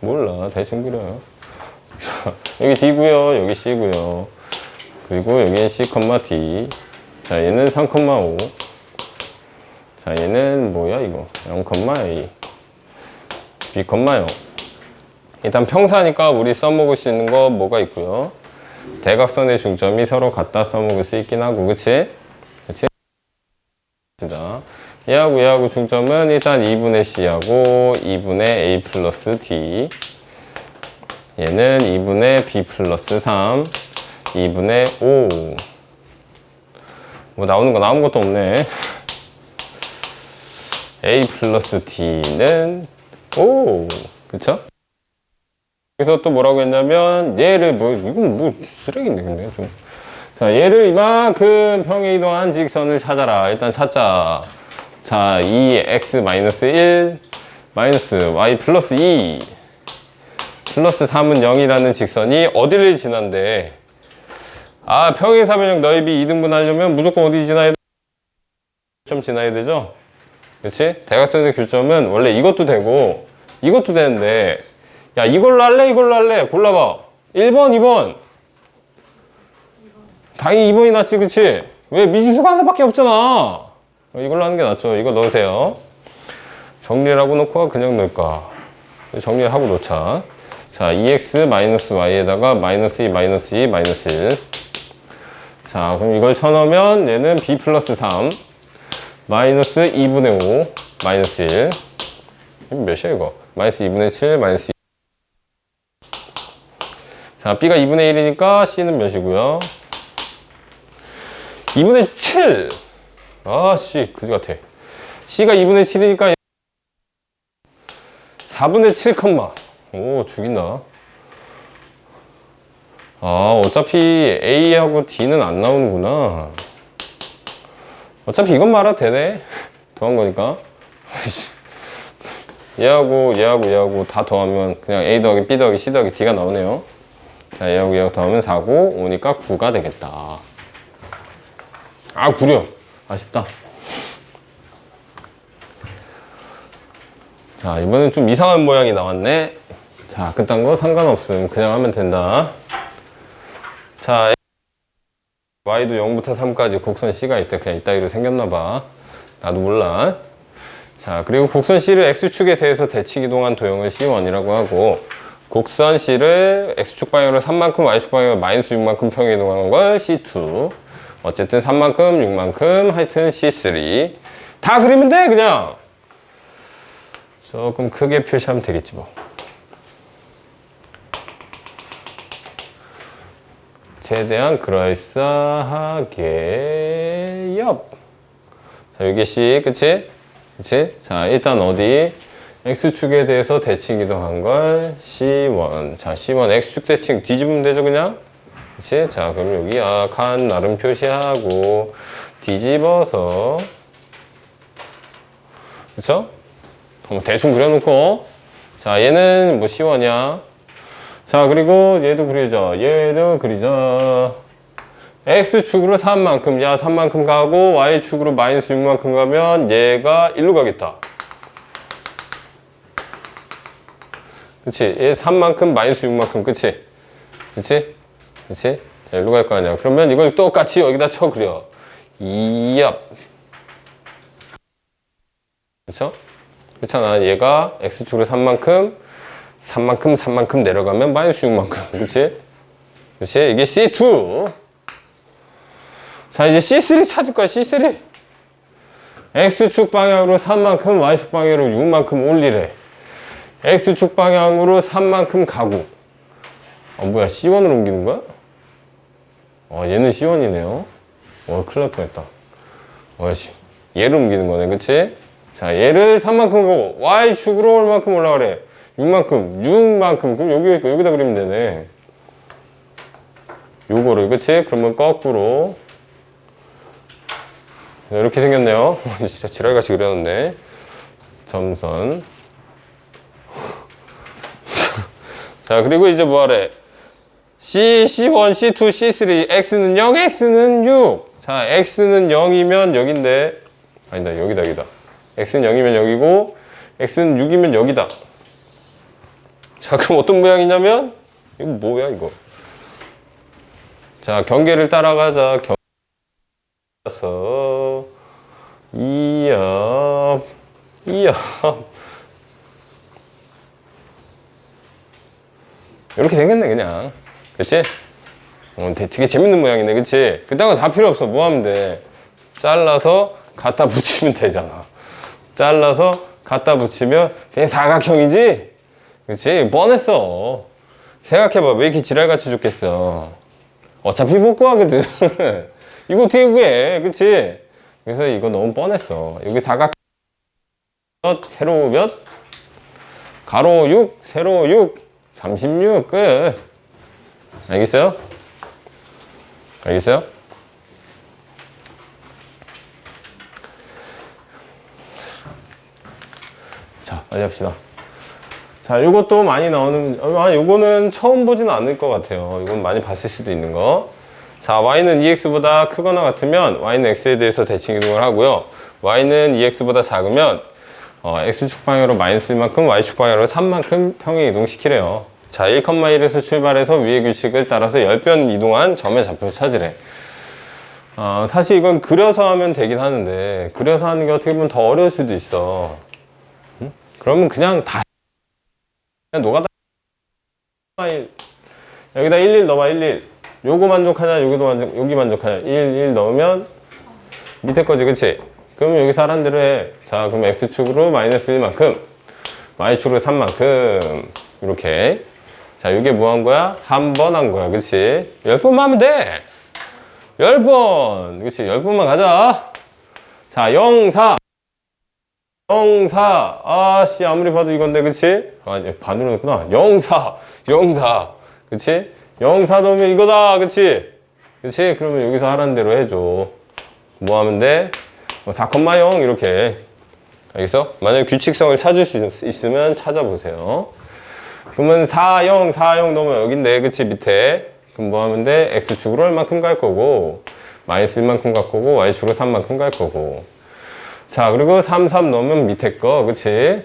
몰라. 대충 그려요. 자, 여기 D고요. 여기 C고요. 그리고 여기는 C, D. 자, 얘는 3,5. 자, 얘는 뭐야, 이거? 0,A. B, 0. 일단 평사니까 우리 써먹을 수 있는 거 뭐가 있고요. 대각선의 중점이 서로 갖다 써먹을 수 있긴 하고? 그치? 자, 얘하고 얘하고 중점은 일단 2분의 C하고 2분의 A 플러스 D. 얘는 2분의 B 플러스 3. 2분의 5. 뭐 나오는 거 나온 것도 없네. A 플러스 D는 5. 그쵸? 여기서 또 뭐라고 했냐면 얘를 뭐 이건 뭐 쓰레기인데 근데 좀. 자 얘를 이만큼 평행 이동한 직선을 찾아라. 일단 찾자. 자 2x 마이너스 1 마이너스 y 플러스 2 플러스 3은 0이라는 직선이 어디를 지난대? 아 평행사변형 너희비 2등분 하려면 무조건 어디 지나야 돼? 점 지나야 되죠? 그렇지? 대각선의 교점은 원래 이것도 되고 이것도 되는데 야 이걸로 할래 이걸로 할래 골라봐 1번 2번 당연히 2번이 낫지 그치? 왜 미지수가 하나밖에 없잖아 어, 이걸로 하는 게 낫죠. 이거 넣으세요. 정리를 하고 놓고 그냥 넣을까? 정리를 하고 놓자. 자 2x 마이너스 y에다가 마이너스 2 마이너스 2 마이너스 1 자, 그럼 이걸 쳐넣으면 얘는 b 플러스 3 마이너스 2분의 5 마이너스 1 이거 몇이야 이거? 마이너스 2분의 7 마이너스 2 자, b가 2분의 1이니까 c는 몇이고요? 2분의 7 아, 씨, 그지 같아 c가 2분의 7이니까 4분의 7 컴마 오, 죽인다 아, 어차피 A하고 D는 안 나오는구나. 어차피 이건 말아도 되네. 더한 거니까. 얘하고 얘하고 얘하고 다 더하면 그냥 A 더하기 B 더하기 C 더하기 D가 나오네요. 자, 얘하고 얘하고 더하면 4고 5니까 9가 되겠다. 아, 9려. 아쉽다. 자, 이번엔 좀 이상한 모양이 나왔네. 자, 그딴 거 상관없음. 그냥 하면 된다. 자, y도 0부터 3까지 곡선 c가 있대. 그냥 이따위로 생겼나봐. 나도 몰라. 자, 그리고 곡선 c를 x축에 대해서 대칭 이동한 도형을 c1이라고 하고, 곡선 c를 x축 방향으로 3만큼, y축 방향으로 마이너스 6만큼 평행 이동하는 걸 c2. 어쨌든 3만큼, 6만큼, 하여튼 c3. 다 그리면 돼, 그냥! 조금 크게 표시하면 되겠지, 뭐. 최대한 그럴싸하게 옆. 자, 여기 C, 그치? 그치? 자, 일단 어디? X축에 대해서 대칭 이동한 걸 C1. 자, C1 X축 대칭 뒤집으면 되죠, 그냥? 그치? 자, 그럼 여기 약한 나름 표시하고 뒤집어서 그쵸? 한번 대충 그려놓고 자, 얘는 뭐 C1이야? 자, 그리고 얘도 그리자. 얘도 그리자. X축으로 3만큼, 야, 3만큼 가고, Y축으로 마이너스 6만큼 가면 얘가 1로 가겠다. 그치? 얘 3만큼, 마이너스 6만큼, 그치? 그치? 그치? 자, 1로 갈 거 아니야. 그러면 이걸 똑같이 여기다 쳐 그려. 이압. 그쵸? 그렇잖아. 얘가 X축으로 3만큼, 3만큼 3만큼 내려가면 마이너스 6만큼 그치? 그치? 이게 C2 자 이제 C3 찾을 거야 C3 X축 방향으로 3만큼 Y축 방향으로 6만큼 올리래 X축 방향으로 3만큼 가고 어 뭐야 C1으로 옮기는 거야? 어 얘는 C1이네요 어 큰일 날 뻔했다 어 씨 얘를 옮기는 거네 그치? 자 얘를 3만큼 가고 Y축으로 얼만큼 올라가래 6만큼, 6만큼. 그럼 여기, 여기다 그리면 되네. 요거를, 그치? 그러면 거꾸로. 이렇게 생겼네요. 진짜 지랄같이 그려놨네. 점선. 자, 그리고 이제 뭐 하래? C, C1, C2, C3, X는 0, X는 6. 자, X는 0이면 여긴데, 아니다, 여기다, 여기다. X는 0이면 여기고, X는 6이면 여기다. 자, 그럼 어떤 모양이냐면, 이거 뭐야, 이거? 자, 경계를 따라가자. 경... 서 이압, 이압. 이렇게 생겼네, 그냥. 그치? 어, 되게 재밌는 모양이네, 그치? 그딴 거 다 필요 없어. 뭐 하면 돼? 잘라서 갖다 붙이면 되잖아. 잘라서 갖다 붙이면 그냥 사각형이지? 그치? 뻔했어. 생각해봐. 왜 이렇게 지랄같이 좋겠어. 어차피 복구 하거든. 이거 어떻게 구해. 그치? 그래서 이거 너무 뻔했어. 여기 사각 몇, 세로 몇? 가로 6, 세로 6, 36, 끝. 알겠어요? 알겠어요? 자, 빨리 합시다. 자, 이것도 많이 나오는, 아, 요거는 처음 보지는 않을 것 같아요. 이건 많이 봤을 수도 있는 거. 자, y는 ex보다 크거나 같으면 y는 x에 대해서 대칭 이동을 하고요. y는 ex보다 작으면 어, x축 방향으로 마이너스 1만큼, y축 방향으로 3만큼 평행 이동시키래요. 자, 1,1에서 출발해서 위의 규칙을 따라서 10변 이동한 점의 좌표를 찾으래. 어, 사실 이건 그려서 하면 되긴 하는데, 그려서 하는 게 어떻게 보면 더 어려울 수도 있어. 응? 그러면 그냥 다, 그냥 노가다, 여기다 11 넣어봐, 11. 요거 만족하냐, 여기도 만족, 여기 만족하냐. 1, 1 넣으면 밑에 거지, 그치? 그러면 여기 사람대로 해. 자, 그럼 x축으로 마이너스 1만큼, y축으로 3만큼, 이렇게. 자, 이게 뭐 한 거야? 한 번 한 거야, 그치? 10번만 하면 돼! 10번! 그치? 10번만 가자! 자, 0, 4. 0, 4. 아씨, 아무리 봐도 이건데, 그치? 아, 반으로 했구나. 0, 4. 0, 4. 그치? 0, 4 넣으면 이거다, 그치? 그치? 그러면 여기서 하라는 대로 해줘. 뭐 하면 돼? 4,0 이렇게. 알겠어? 만약에 규칙성을 찾을 수 있- 있으면 찾아보세요. 그러면 4, 0, 4, 0 넣으면 여긴데, 그치? 밑에. 그럼 뭐 하면 돼? x축으로 얼만큼 갈 거고, 마이너스 1만큼 갈 거고, y축으로 3만큼 갈 거고. 자, 그리고 3, 3 넣으면 밑에 거, 그치?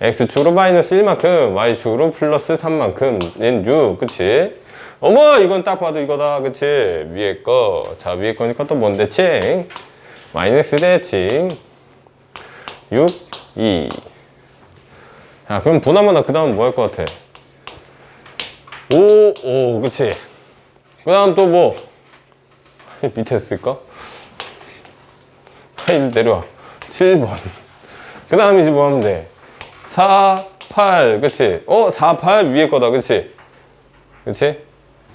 x축으로 마이너스 1만큼, y축으로 플러스 3만큼, 얘는 6, 그치? 어머, 이건 딱 봐도 이거다, 그치? 위에 거. 자, 위에 거니까 또 뭔데, 칭? 마이너스 대칭. 6, 2. 자, 그럼 보나마나 그 다음 뭐 할 것 같아? 5, 5, 그치? 그 다음 또 뭐? 밑에 쓸까? 하일 내려와. 7번. 그 다음 이제 뭐 하면 돼? 4, 8, 그치? 어, 4, 8 위에 거다, 그치? 그치?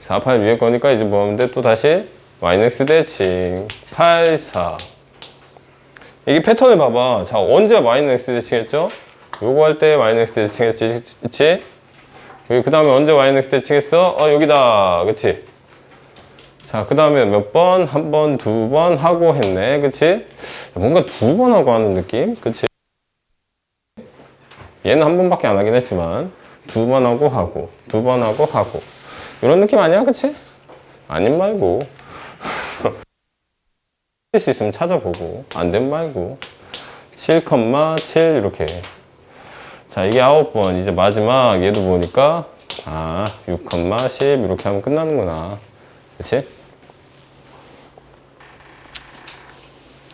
4, 8 위에 거니까 이제 뭐 하면 돼? 또 다시 마이너스 대칭 8, 4 이게 패턴을 봐봐 자 언제 마이너스 대칭 했죠? 요거 할때 마이너스 대칭 했지 그치? 그 다음에 언제 마이너스 대칭 했어? 어 여기다 그치? 자, 그 다음에 몇 번? 한 번, 두 번 하고 했네. 그치? 뭔가 두 번 하고 하는 느낌? 그치? 얘는 한 번밖에 안 하긴 했지만, 두 번 하고 하고, 두 번 하고 하고. 이런 느낌 아니야? 그치? 아님 말고. 할수 있으면 찾아보고, 안 된 말고. 7,7 이렇게. 자, 이게 아홉 번. 이제 마지막 얘도 보니까, 아, 6,10 이렇게 하면 끝나는구나. 그치?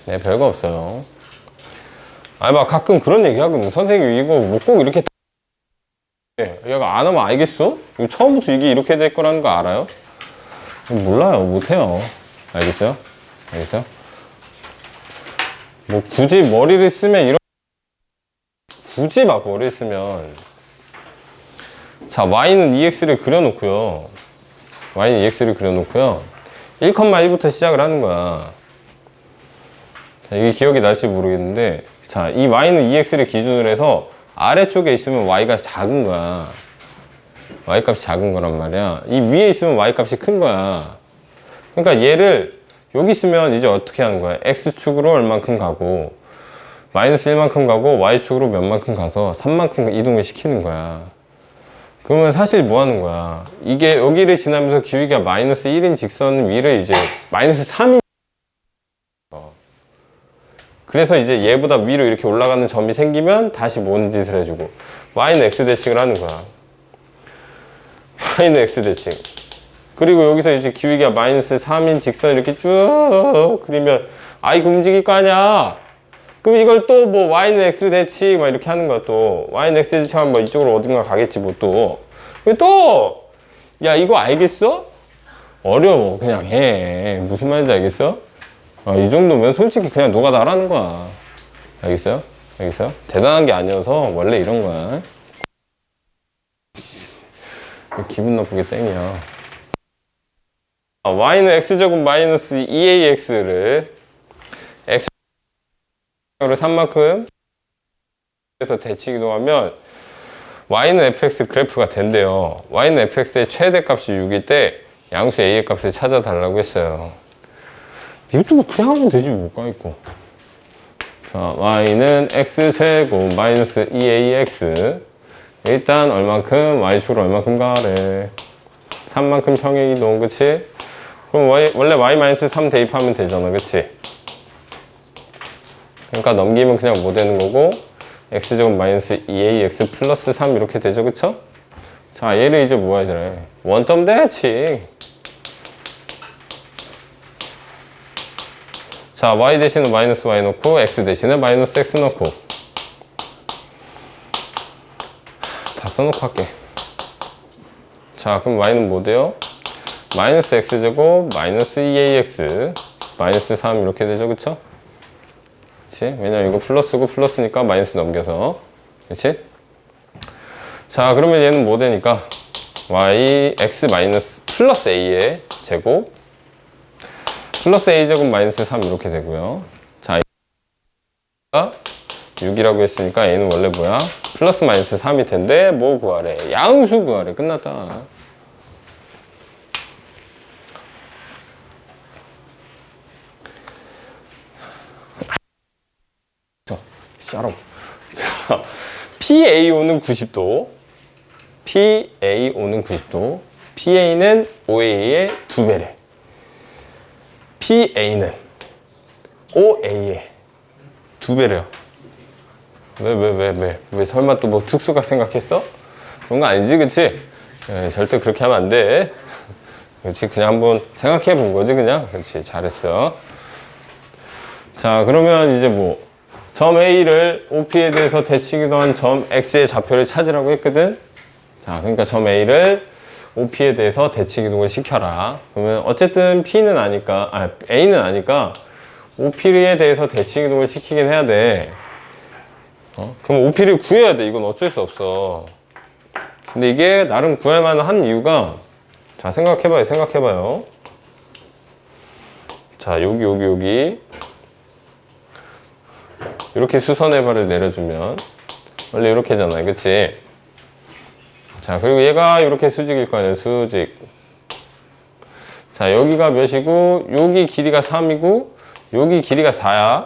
네, 별거 없어요. 아니, 막 가끔 그런 얘기 하거든. 선생님, 이거 뭐 꼭 이렇게. 예, 얘가 안 하면 알겠어? 이거 처음부터 이게 이렇게 될 거라는 거 알아요? 몰라요. 못해요. 알겠어요? 알겠어요? 뭐 굳이 머리를 쓰면 이런. 굳이 막 머리를 쓰면. 자, y는 ex를 그려놓고요. y는 ex를 그려놓고요. 1,1부터 시작을 하는 거야. 자, 이게 기억이 날지 모르겠는데, 자, 이 y는 ex를 기준으로 해서 아래쪽에 있으면 y가 작은 거야. y 값이 작은 거란 말이야. 이 위에 있으면 y 값이 큰 거야. 그러니까 얘를 여기 있으면 이제 어떻게 하는 거야? x축으로 얼만큼 가고, 마이너스 1만큼 가고, y축으로 몇만큼 가서 3만큼 이동을 시키는 거야. 그러면 사실 뭐 하는 거야? 이게 여기를 지나면서 기울기가 마이너스 1인 직선 위를 이제 마이너스 3인 그래서 이제 얘보다 위로 이렇게 올라가는 점이 생기면 다시 뭔 짓을 해주고 y는 x 대칭을 하는 거야. y는 x 대칭. 그리고 여기서 이제 기울기가 마이너스 3인 직선 이렇게 쭉 그리면 아 이거 움직일 거 아니야. 그럼 이걸 또 뭐 y는 x 대칭 막 이렇게 하는 거야 또 y는 x 대칭 하면 뭐 이쪽으로 어딘가 가겠지 뭐 또. 그리고 또야 이거 알겠어? 어려워 그냥 해 무슨 말인지 알겠어? 아, 이 정도면 솔직히 그냥 너가 나라는 거야 알겠어요? 알겠어요? 대단한 게 아니어서 원래 이런 거야 기분 나쁘게 땡이야 아, y는 x제곱 마이너스 2ax를 x로 3만큼 그래서 대치기도 하면 y는 fx 그래프가 된대요. y는 fx의 최대값이 6일 때 양수 a의 값을 찾아달라고 했어요. 이것도 그냥 하면 되지 뭐가 있고. 자, y는 x제곱 마이너스 2ax 일단 얼만큼 y축으로 얼만큼 가래 3만큼 평행 이동 그치? 그럼 y, 원래 y 마이너스 3 대입하면 되잖아 그치? 그러니까 넘기면 그냥 뭐 되는 거고 x제곱 마이너스 2ax 플러스 3 이렇게 되죠 그쵸? 자 얘를 이제 뭐 해야 되래 원점 대칭 자 y 대신에 마이너스 y 넣고 x 대신에 마이너스 x 넣고 다 써놓고 할게 자 그럼 y는 뭐 돼요? 마이너스 x제곱 마이너스 2ax 마이너스 3 이렇게 되죠 그쵸? 그치? 왜냐면 이거 플러스고 플러스니까 마이너스 넘겨서 그치? 자 그러면 얘는 뭐 되니까 y x 마이너스 플러스 a의 제곱 플러스 a 제곱 마이너스 3 이렇게 되고요 자 6이라고 했으니까 얘는 원래 뭐야? 플러스 마이너스 3이 텐데 뭐 구하래? 양수 구하래 끝났다 자, PAO는 90도, PAO는 90도, PA는 OA의 두 배래. PA는 OA의 두 배래요. 왜, 왜, 왜, 왜? 왜 설마 또 뭐 특수각 생각했어? 그런 거 아니지, 그치? 예, 절대 그렇게 하면 안 돼. 그렇지, 그냥 한번 생각해 본 거지, 그냥. 그렇지, 잘했어. 자, 그러면 이제 뭐, 점 A를 OP에 대해서 대치기도 한 점 X의 좌표를 찾으라고 했거든. 자, 그러니까 점 A를 OP에 대해서 대치기동을 시켜라. 그러면 어쨌든 P는 아니까, 아, A는 아니까 OP에 대해서 대치기동을 시키긴 해야 돼. 어? 그럼 OP를 구해야 돼. 이건 어쩔 수 없어. 근데 이게 나름 구할 만한 이유가 자, 생각해봐요. 생각해봐요. 자, 여기, 여기, 여기. 이렇게 수선의 발을 내려주면 원래 이렇게잖아요. 그치? 자 그리고 얘가 이렇게 수직일 거 아니에요. 수직. 자 여기가 몇이고 여기 길이가 3이고 여기 길이가 4야.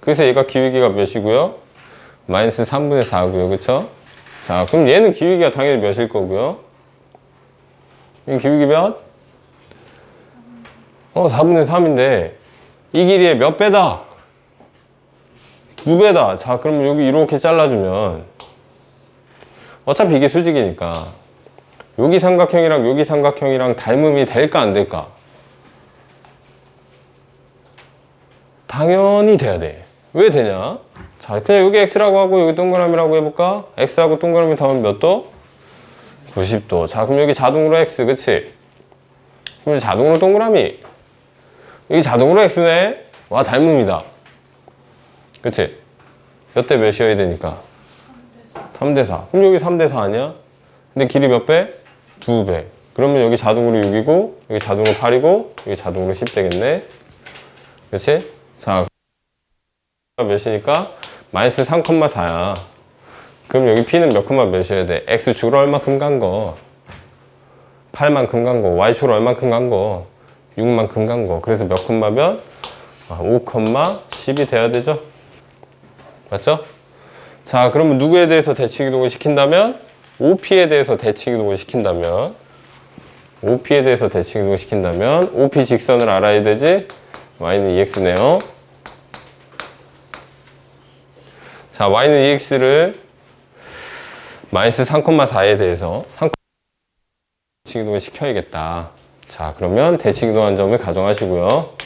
그래서 얘가 기울기가 몇이고요? 마이너스 3분의 4고요. 그쵸? 자 그럼 얘는 기울기가 당연히 몇일 거고요? 이 기울기 몇? 어 4분의 3인데 이 길이의 몇 배다? 두 배다. 자, 그러면 여기 이렇게 잘라주면 어차피 이게 수직이니까 여기 삼각형이랑 여기 삼각형이랑 닮음이 될까 안 될까? 당연히 돼야 돼. 왜 되냐? 자, 그냥 여기 x라고 하고 여기 동그라미라고 해볼까? x하고 동그라미 다음 몇 도? 90도. 자, 그럼 여기 자동으로 x, 그치? 그럼 자동으로 동그라미. 여기 자동으로 x네? 와, 닮음이다. 그치? 몇 대 몇이어야 되니까? 3대 4. 그럼 여기 3대 4 아니야? 근데 길이 몇 배? 2배. 그러면 여기 자동으로 6이고, 여기 자동으로 8이고, 여기 자동으로 10 되겠네? 그치? 자, 몇이니까? 마이너스 3,4야. 그럼 여기 P는 몇 콤마 몇이어야 돼? X축으로 얼마큼 간 거? 8만큼 간 거. Y축으로 얼마큼 간 거? 6만큼 간 거. 그래서 몇 콤마 면? 5, 10이 돼야 되죠? 맞죠? 자, 그러면 누구에 대해서 대칭이동을 시킨다면? OP에 대해서 대칭이동을 시킨다면? OP에 대해서 대칭이동을 시킨다면? OP 직선을 알아야 되지? y는 2x네요. 자, y는 ex를 마이너스 3,4에 대해서 3, 대칭이동을 시켜야겠다. 자, 그러면 대칭이동한 점을 가정하시고요.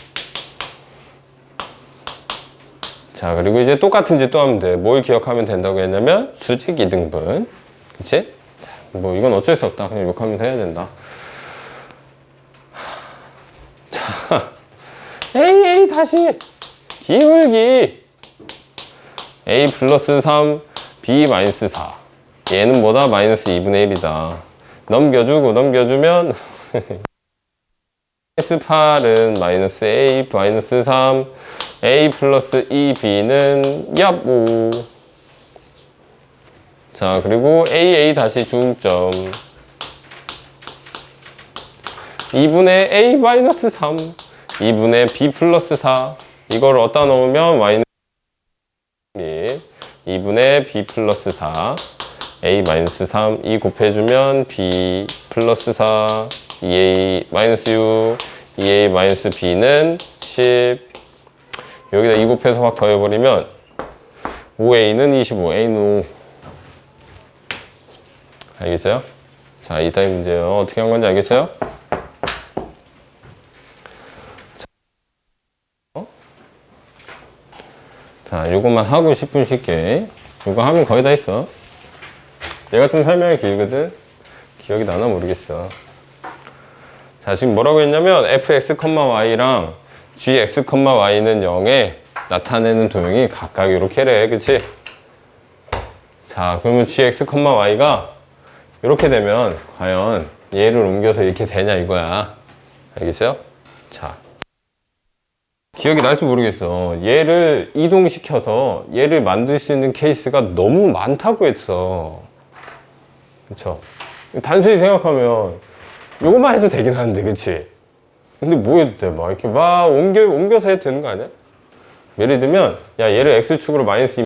자, 그리고 이제 똑같은 짓 또 하면 돼. 뭘 기억하면 된다고 했냐면 수직 이등분. 그치? 자, 뭐 이건 어쩔 수 없다. 그냥 욕하면서 해야 된다. 자, A, A 다시 기울기 A 플러스 3, B 마이너스 4. 얘는 뭐다? 마이너스 2분의 1이다. 넘겨주고 넘겨주면 마이너스 8은 마이너스 A 마이너스 3 A 플러스 2B는 얍 5. 자, 그리고 AA 다시 중점. 2분의 A 마이너스 3. 2분의 B 플러스 4. 이걸 어디다 넣으면 마이너스 1. 2분의 B 플러스 4. A 마이너스 3. 2 곱해주면 B 플러스 4. 2A 마이너스 6. 2A 마이너스 B는 10. 여기다 2 곱해서 확 더해버리면 5A는 25, A는 5. 알겠어요? 자, 이따위 문제요. 어떻게 한 건지 알겠어요? 자, 요것만 하고 10분 쉴게. 요거 하면 거의 다 했어. 얘가 좀 설명이 길거든? 기억이 나나 모르겠어. 자, 지금 뭐라고 했냐면 fx, y랑 gx, y는 0에 나타내는 도형이 각각 이렇게래. 그치? 자, 그러면 gx, y가 이렇게 되면 과연 얘를 옮겨서 이렇게 되냐 이거야. 알겠어요? 자. 기억이 날지 모르겠어. 얘를 이동시켜서 얘를 만들 수 있는 케이스가 너무 많다고 했어. 그쵸? 단순히 생각하면 요것만 해도 되긴 하는데, 그치? 근데 뭐 해도 돼? 막 이렇게 막 옮겨, 옮겨서 해도 되는 거 아니야? 예를 들면, 야, 얘를 X축으로 마이너스